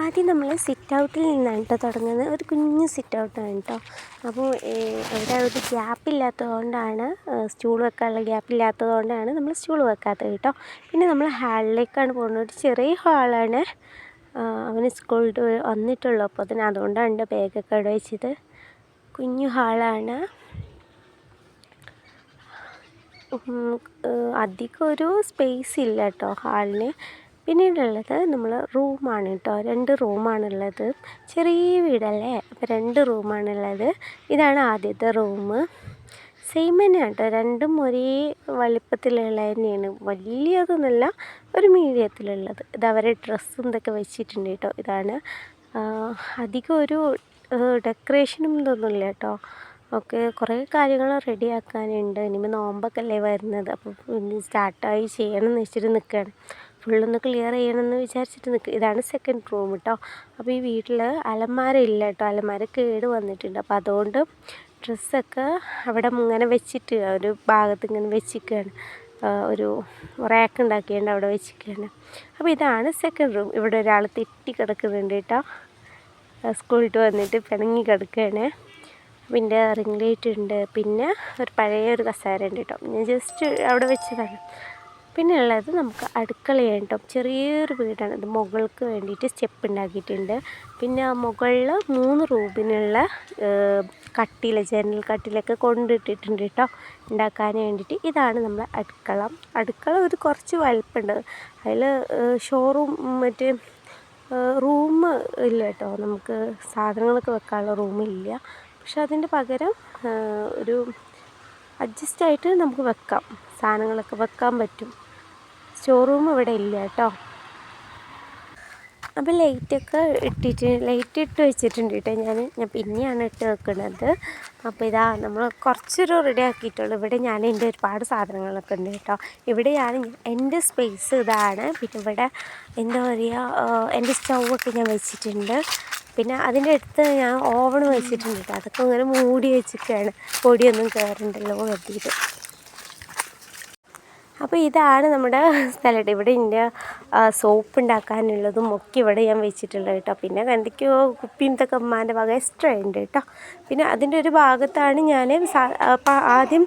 ആദ്യം നമ്മൾ സിറ്റ് ഔട്ടിൽ നിന്നാണ് കേട്ടോ തുടങ്ങുന്നത്. ഒരു കുഞ്ഞ് സിറ്റ് ഔട്ടാണ് കേട്ടോ അപ്പോൾ അവിടെ ഒരു ഗ്യാപ്പ് കൊണ്ടാണ് സ്റ്റൂൾ വെക്കാനുള്ള ഗ്യാപ്പ് ഇല്ലാത്തത് കൊണ്ടാണ് നമ്മൾ സ്റ്റൂൾ വെക്കാത്തത് കേട്ടോ പിന്നെ നമ്മൾ ഹാളിലേക്കാണ് പോകുന്നത്. ഒരു ചെറിയ ഹാളാണ് അവന് സ്കൂളിൽ വന്നിട്ടുള്ളൂ. അപ്പോൾ തന്നെ അതുകൊണ്ടാണ് എന്റെ ബാഗൊക്കെ അവിടെ വെച്ചത്. കുഞ്ഞു ഹാളാണ് അധികം ഒരു സ്പേസ് ഇല്ല കേട്ടോ ഹാളിന് പിന്നീടുള്ളത് നമ്മൾ റൂമാണ് കേട്ടോ. രണ്ട് റൂമാണുള്ളത്. ചെറിയ വീടല്ലേ? അപ്പോൾ രണ്ട് റൂമാണുള്ളത്. ഇതാണ് ആദ്യത്തെ റൂം. സെയിം തന്നെയാണ് കേട്ടോ. രണ്ടും ഒരേ വലിപ്പത്തിലുള്ള തന്നെയാണ്. വലിയതൊന്നുമല്ല ഒരു മീഡിയത്തിലുള്ളത്. ഇത് അവരെ ഡ്രസ്സും ഇതൊക്കെ വെച്ചിട്ടുണ്ട് കേട്ടോ. ഇതാണ്. അധികം ഒരു ഡെക്കറേഷനും ഇതൊന്നുമില്ല കേട്ടോ. ഒക്കെ കുറേ കാര്യങ്ങൾ റെഡിയാക്കാനുണ്ട് ഇനിയിപ്പോൾ നോമ്പൊക്കെ അല്ലേ വരുന്നത്. അപ്പോൾ സ്റ്റാർട്ടായി ചെയ്യണം എന്ന് വെച്ചിട്ട് നിൽക്കുകയാണ് ഫുള്ളൊന്ന് ക്ലിയർ ചെയ്യണമെന്ന് വിചാരിച്ചിട്ട് നിൽക്കുക ഇതാണ് സെക്കൻഡ് റൂം കേട്ടോ അപ്പോൾ ഈ വീട്ടിൽ അലമാര ഇല്ല കേട്ടോ അലമാര കേട് വന്നിട്ടുണ്ട്. അപ്പോൾ അതുകൊണ്ട് ഡ്രസ്സൊക്കെ അവിടെ ഇങ്ങനെ വെച്ചിട്ട് ഒരു ഭാഗത്ത് ഇങ്ങനെ വെച്ചിരിക്കുകയാണ് ഒരു റാക്ക് ഉണ്ടാക്കിയുണ്ട് അവിടെ വെച്ചിരിക്കുകയാണ് അപ്പോൾ ഇതാണ് സെക്കൻഡ് റൂം ഇവിടെ ഒരാൾ തെറ്റി കിടക്കുന്നുണ്ട് കേട്ടോ സ്കൂളിട്ട് വന്നിട്ട് പിണങ്ങി കിടക്കുകയാണ് പിന്നെ റിംഗ് ലൈറ്റ് ഉണ്ട്. പിന്നെ ഒരു പഴയ ഒരു കസേര ഉണ്ട് കേട്ടോ ഞാൻ ജസ്റ്റ് അവിടെ വെച്ചതാണ്. പിന്നെ ഉള്ളത് നമുക്ക് അടുക്കളയാണ് കേട്ടോ. ചെറിയൊരു വീടാണ്. ഇത് മുകൾക്ക് വേണ്ടിയിട്ട് സ്റ്റെപ്പ് ഉണ്ടാക്കിയിട്ടുണ്ട്. പിന്നെ ആ മുകളിൽ മൂന്ന് റൂമിനുള്ള കട്ടില ജനൽ കട്ടിലൊക്കെ കൊണ്ടിട്ടിട്ടുണ്ട് കേട്ടോ. ഉണ്ടാക്കാൻ വേണ്ടിയിട്ട്. ഇതാണ് നമ്മുടെ അടുക്കള. അടുക്കള ഒരു കുറച്ച് വലുപ്പമുണ്ട് അതിൽ ഷോറൂം മറ്റേ റൂം ഇല്ല കേട്ടോ. നമുക്ക് സാധനങ്ങളൊക്കെ വെക്കാനുള്ള റൂമില്ല പക്ഷെ അതിന്റെ പകരം ഒരു അഡ്ജസ്റ്റ് ആയിട്ട് നമുക്ക് വെക്കാം. സാധനങ്ങളൊക്കെ വെക്കാൻ പറ്റും. സ്റ്റോർ റൂം ഇവിടെ ഇല്ല കേട്ടോ. അപ്പോൾ ലൈറ്റൊക്കെ ഇട്ടിട്ട് ലൈറ്റ് ഇട്ട് വെച്ചിട്ടുണ്ട് കേട്ടോ ഞാൻ ഞാൻ പിന്നെയാണ് ഇട്ട് വെക്കുന്നത്. അപ്പോൾ ഇതാ നമ്മൾ കുറച്ചൊരു റെഡി ആക്കിയിട്ടുള്ളൂ. ഇവിടെ ഞാൻ എന്റെ ഒരുപാട് സാധനങ്ങളൊക്കെ ഉണ്ട് കേട്ടോ. ഇവിടെയാണ് എന്റെ സ്പേസ് ഇതാണ്. പിന്നെ ഇവിടെ എന്താ പറയുക എന്റെ സ്റ്റൗവൊക്കെ ഞാൻ വെച്ചിട്ടുണ്ട്. പിന്നെ അതിന്റെ അടുത്ത് ഞാൻ ഓവൺ വെച്ചിട്ടുണ്ട് കേട്ടോ. അതൊക്കെ ഇങ്ങനെ മൂടി വെച്ചിട്ടാണ് പൊടിയൊന്നും കയറണ്ടല്ലോ കരുതിയിട്ട്. അപ്പോൾ ഇതാണ് നമ്മുടെ സ്ഥലം. ഇവിടെ എന്റെ സോപ്പ് ഉണ്ടാക്കാനുള്ളതും ഒക്കെ ഇവിടെ ഞാൻ വെച്ചിട്ടുള്ളത് കേട്ടോ. പിന്നെ എന്തൊക്കെയോ കുപ്പിയും ഇതൊക്കെ അമ്മാന്റെ വക എക്സ്ട്രാ ഉണ്ട് കേട്ടോ. പിന്നെ അതിന്റെ ഒരു ഭാഗത്താണ് ഞാൻ ആദ്യം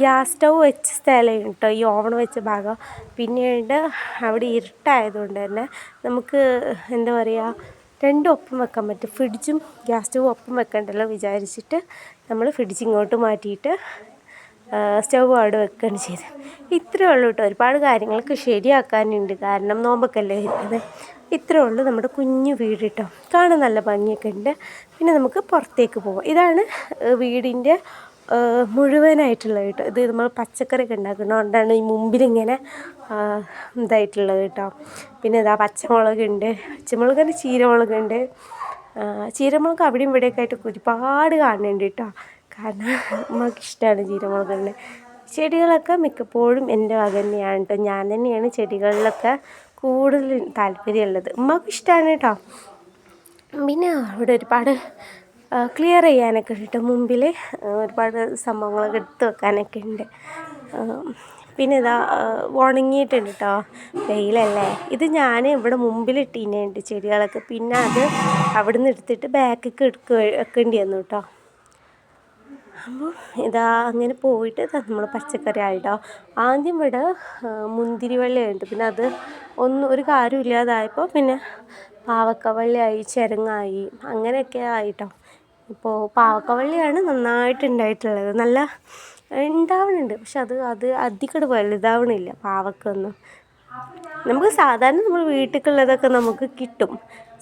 ഗ്യാസ് സ്റ്റൗ വെച്ച സ്ഥലം കേട്ടോ ഈ ഓവൺ വെച്ച ഭാഗം. പിന്നീട് അവിടെ ഇരുട്ടായതുകൊണ്ട് തന്നെ നമുക്ക് എന്താ പറയുക രണ്ടും ഒപ്പം വെക്കാൻ പറ്റും. ഫ്രിഡ്ജും ഗ്യാസ് സ്റ്റൗവും ഒപ്പം വെക്കണ്ടല്ലോ വിചാരിച്ചിട്ട് നമ്മൾ ഫ്രിഡ്ജ് ഇങ്ങോട്ട് മാറ്റിയിട്ട് സ്റ്റൗ അവിടെ വെക്കുകയാണ് ചെയ്തത്. ഇത്രയേ ഉള്ളൂ കേട്ടോ. ഒരുപാട് കാര്യങ്ങളൊക്കെ ശരിയാക്കാനുണ്ട്. കാരണം നോമ്പൊക്കെയല്ലേ വരുന്നത്. ഇത്രയേ ഉള്ളൂ നമ്മുടെ കുഞ്ഞു വീട് കേട്ടോ. കാണാൻ നല്ല ഭംഗിയൊക്കെ ഉണ്ട്. പിന്നെ നമുക്ക് പുറത്തേക്ക് പോവാം. ഇതാണ് വീടിന്റെ മുഴുവനായിട്ടുള്ളത് കേട്ടോ. ഇത് നമ്മൾ പച്ചക്കറിയൊക്കെ ഉണ്ടാക്കുന്നതുകൊണ്ടാണ് ഈ മുമ്പിലിങ്ങനെ ഇതായിട്ടുള്ളത് കേട്ടോ. പിന്നെ ഇതാ പച്ചമുളകുണ്ട്. പച്ചമുളകിന്റെ ചീരമുളകുണ്ട്. ചീരമുളക് അവിടെയും ഇവിടെയൊക്കെ ആയിട്ട് ഒരുപാട് കാണുന്നുണ്ട് കേട്ടോ. കാരണം നമുക്ക് ഇഷ്ടമാണ് ചീരമുളകിന് ചെടികളൊക്കെ മിക്കപ്പോഴും എന്റെ വക തന്നെയാണ് കേട്ടോ ഞാൻ തന്നെയാണ് ചെടികളിലൊക്കെ കൂടുതൽ താല്പര്യമുള്ളത്. ഉമ്മക്ക് ഇഷ്ടമാണ് കേട്ടോ പിന്നെ അവിടെ ഒരുപാട് ക്ലിയർ ചെയ്യാനൊക്കെ ഉണ്ട് മുമ്പിൽ ഒരുപാട് സംഭവങ്ങളൊക്കെ എടുത്ത് വെക്കാനൊക്കെ ഉണ്ട്. പിന്നെ ഇതാ ഉണങ്ങിയിട്ടുണ്ട് കേട്ടോ വെയിലല്ലേ. ഇത് ഞാൻ ഇവിടെ മുമ്പിൽ ഇട്ടിട്ടുണ്ട് ചെടികളൊക്കെ. പിന്നെ അത് അവിടെ നിന്ന് എടുത്തിട്ട് ബാക്കൊക്കെ എടുക്കുക വെക്കേണ്ടി വന്നു കേട്ടോ അപ്പോൾ ഇതാ അങ്ങനെ പോയിട്ട് നമ്മൾ പച്ചക്കറി ആയിട്ടോ. ആദ്യം ഇവിടെ മുന്തിരി വള്ളിയുണ്ട്. പിന്നെ അത് ഒന്നും ഒരു കാര്യം ഇല്ലാതായപ്പോൾ പിന്നെ പാവക്കവള്ളിയായി ചിരങ്ങായി അങ്ങനെയൊക്കെ ആയിട്ടോ. ഇപ്പോൾ പാവക്കവള്ളിയാണ് നന്നായിട്ട് ഉണ്ടായിട്ടുള്ളത്. നല്ല ഉണ്ടാവുന്നുണ്ട് പക്ഷെ അത് അത് അധികം വലുതാവണില്ല പാവക്കൊന്നും. നമുക്ക് സാധാരണ നമ്മൾ വീട്ടിലേക്കുള്ളതൊക്കെ നമുക്ക് കിട്ടും.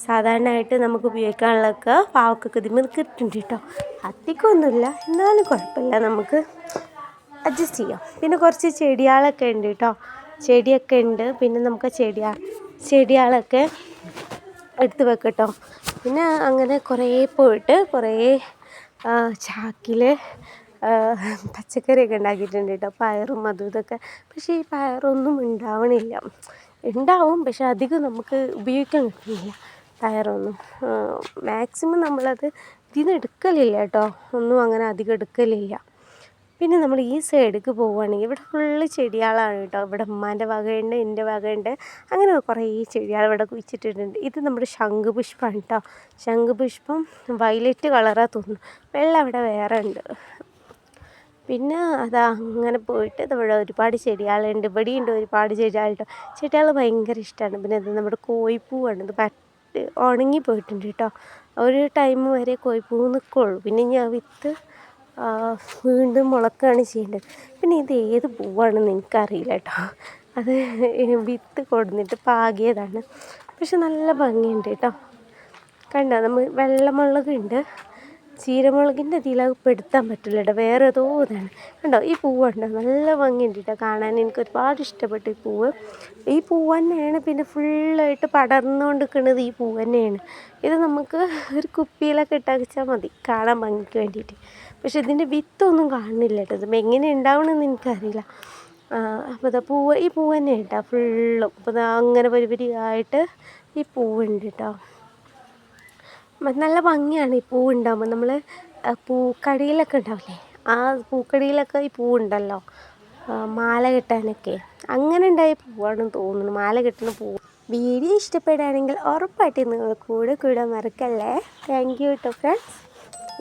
സാധാരണയായിട്ട് നമുക്ക് ഉപയോഗിക്കാനുള്ളതൊക്കെ പാവക്കൊക്കെ ഇതിന്മേൽ കിട്ടുന്നുണ്ട് കേട്ടോ. അധികമൊന്നുമില്ല. എന്നാലും കുഴപ്പമില്ല. നമുക്ക് അഡ്ജസ്റ്റ് ചെയ്യാം. പിന്നെ കുറച്ച് ചെടികളൊക്കെ ഉണ്ട് കേട്ടോ. ചെടിയൊക്കെ ഉണ്ട്. പിന്നെ നമുക്ക് ചെടിയാ ചെടികളൊക്കെ എടുത്ത് വെക്കട്ടോ പിന്നെ അങ്ങനെ കുറേ പോയിട്ട് കുറേ ചാക്കിൽ പച്ചക്കറിയൊക്കെ ഉണ്ടാക്കിയിട്ടുണ്ട് കേട്ടോ. പയറും അതും ഇതൊക്കെ. പക്ഷേ ഈ പയറൊന്നും ഉണ്ടാവണില്ല. ഉണ്ടാവും പക്ഷെ അധികം നമുക്ക് ഉപയോഗിക്കാൻ കിട്ടുന്നില്ല പയറൊന്നും. മാക്സിമം നമ്മളത് ഇതിന്ന് എടുക്കലില്ല കേട്ടോ. ഒന്നും അങ്ങനെ അധികം എടുക്കലില്ല. പിന്നെ നമ്മൾ ഈ സൈഡിലേക്ക് പോവുകയാണെങ്കിൽ ഇവിടെ ഫുള്ള് ചെടികളാണ് കേട്ടോ. ഇവിടെ ഉമ്മാന്റെ വകയുണ്ട് എന്റെ വകയുണ്ട്. അങ്ങനെ കുറേ ചെടികൾ ഇവിടെ കുഴിച്ചിട്ടിട്ടുണ്ട്. ഇത് നമ്മുടെ ശംഖുപുഷ്പമാണ് കേട്ടോ. ശംഖുപുഷ്പം വയലറ്റ് കളറാണ് തോന്നുന്നു. വെള്ളം അവിടെ വേറെ ഉണ്ട്. പിന്നെ അതാ അങ്ങനെ പോയിട്ട് നമ്മുടെ ഒരുപാട് ചെടികളുണ്ട്. ഇവിടെയുണ്ട് ഒരുപാട് ചെടികളുണ്ട്. ചെടികൾ ഭയങ്കര ഇഷ്ടമാണ് പിന്നെ ഇത് നമ്മുടെ കോഴിപ്പൂവാണ് ഇത് പറ്റ് ഉണങ്ങി പോയിട്ടുണ്ട് കേട്ടോ. ഒരു ടൈം വരെ കോഴിപ്പൂ നിൽക്കുള്ളൂ പിന്നെ ഞാൻ വിത്ത് വീണ്ടും മുളക്കുകയാണ് ചെയ്യേണ്ടത് പിന്നെ ഇത് ഏത് പൂവാണെന്ന് എനിക്കറിയില്ല കേട്ടോ. അത് വിത്ത് കൊടുന്നിട്ട് പാകിയതാണ്. പക്ഷെ നല്ല ഭംഗിയുണ്ട് കേട്ടോ. കണ്ടോ? നമ്മൾ വെള്ളമുളകുണ്ട്. ചീരമുളകിന്റെ ഇതിലത് പെടുത്താൻ പറ്റില്ല കേട്ടോ. വേറെ ഏതോ ഇതാണ്. കണ്ടോ? ഈ പൂവുണ്ടോ നല്ല ഭംഗിയുണ്ട് കേട്ടോ കാണാൻ. എനിക്ക് ഒരുപാട് ഇഷ്ടപ്പെട്ടു ഈ പൂവ്. ഈ പൂവ് തന്നെയാണ് പിന്നെ ഫുള്ളായിട്ട് പടർന്നുകൊണ്ട് നിൽക്കുന്നത് ഈ പൂവ് തന്നെയാണ്. ഇത് നമുക്ക് ഒരു കുപ്പിയിലൊക്കെ ഇട്ടാൽ വെച്ചാൽ മതി. കാണാൻ ഭംഗിക്ക് വേണ്ടിയിട്ട്. പക്ഷെ ഇതിന്റെ വിത്തൊന്നും കാണുന്നില്ല കേട്ടോ. ഇത് എങ്ങനെ ഉണ്ടാവണമെന്ന് എനിക്കറിയില്ല. അപ്പോൾ ഇതാ പൂവ് ഈ പൂവ് തന്നെ കേട്ടോ ഫുള്ളും. അപ്പോൾ അങ്ങനെ പരിപരിയായിട്ട് ഈ പൂവുണ്ട് കേട്ടോ. നല്ല ഭംഗിയാണ് ഈ പൂ ഉണ്ടാകുമ്പോൾ നമ്മൾ പൂക്കടിയിലൊക്കെ ഉണ്ടാവില്ലേ? ആ പൂക്കടിയിലൊക്കെ ഈ പൂവുണ്ടല്ലോ? മാല കെട്ടാനൊക്കെ. അങ്ങനെ ഉണ്ടായ പൂവാണെന്ന് തോന്നുന്നു. മാല കെട്ടുന്ന പൂ. വീഡിയോ ഇഷ്ടപ്പെടുകയാണെങ്കിൽ ഉറപ്പായിട്ട് നിങ്ങൾ കൂടെ കൂടെ മറക്കല്ലേ? താങ്ക് യു കേട്ടോ ഫ്രണ്ട്സ്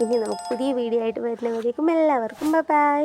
ഇനി നമുക്ക് പുതിയ വീഡിയോ ആയിട്ട് വരുന്നവരേക്കും എല്ലാവർക്കും ബൈ